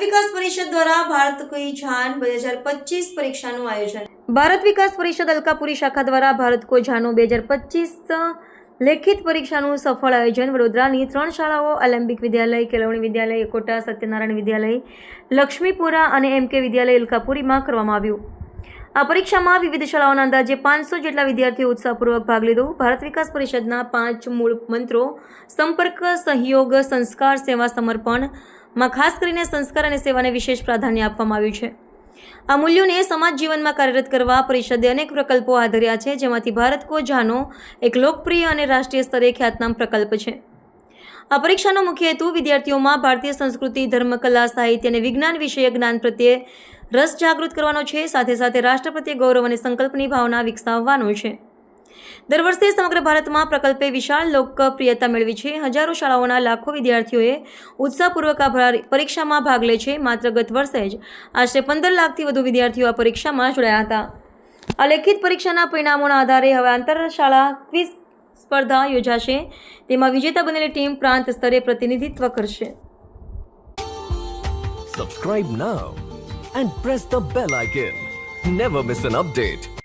પરિષદ દ્વારા ભારત કોઈ જાન બે હજાર પચીસ પરીક્ષાનું આયોજન. ભારત વિકાસ પરિષદ અલકાપુરી શાખા દ્વારા ભારત કો જાનો બે હજાર પચીસ લેખિત પરીક્ષાનું સફળ આયોજન. વડોદરાની ત્રણ શાળાઓ અલેમ્બિક વિદ્યાલય, કેળવણી વિદ્યાલય, એકોટા, સત્યનારાયણ વિદ્યાલય, લક્ષ્મીપુરા અને એમ કે વિદ્યાલય અલકાપુરીમાં કરવામાં આવ્યું. આ પરીક્ષામાં વિવિધ શાળાઓના અંદાજે પાંચસો જેટલા વિદ્યાર્થીઓ ઉત્સાહપૂર્વક ભાગ લીધો. ભારત વિકાસ પરિષદના પાંચ મૂળ મંત્રો, સંપર્ક, સહયોગ, સંસ્કાર, સેવા સમર્પણમાં ખાસ કરીને સંસ્કાર અને સેવાને વિશેષ પ્રાધાન્ય આપવામાં આવ્યું છે. આ મૂલ્યોને સમાજ જીવનમાં કાર્યરત કરવા પરિષદે અનેક પ્રકલ્પો હાથ ધર્યા છે, જેમાંથી ભારત કો જાનો એક લોકપ્રિય અને રાષ્ટ્રીય સ્તરે ખ્યાતનામ પ્રકલ્પ છે. આ પરીક્ષાનો મુખ્ય હેતુ વિદ્યાર્થીઓમાં ભારતીય સંસ્કૃતિ ધર્મકલા સાહિત્ય અને વિજ્ઞાન વિષયક જ્ઞાન પ્રત્યે રસ જાગૃત કરવાનો છે. સાથે સાથે રાષ્ટ્ર પ્રત્યે ગૌરવ અને સંકલ્પની ભાવના વિકસાવવાનો છે. દર વર્ષે સમગ્ર ભારતમાં પ્રકલ્પે વિશાળ લોકપ્રિયતા મેળવી છે. હજારો શાળાઓના લાખો વિદ્યાર્થીઓએ ઉત્સાહપૂર્વક આ પરીક્ષામાં ભાગ લે છે. માત્ર ગત વર્ષે જ આશરે પંદર લાખથી વધુ વિદ્યાર્થીઓ આ પરીક્ષામાં જોડાયા હતા. આ લેખિત પરીક્ષાના પરિણામોના આધારે હવે આંતરશાળા ક્વિઝ સ્પર્ધા યોજાશે. તેમાં વિજેતા બનેલી ટીમ પ્રાંત સ્તરે પ્રતિનિધિત્વ કરશે. Subscribe now and press the bell icon never miss an update.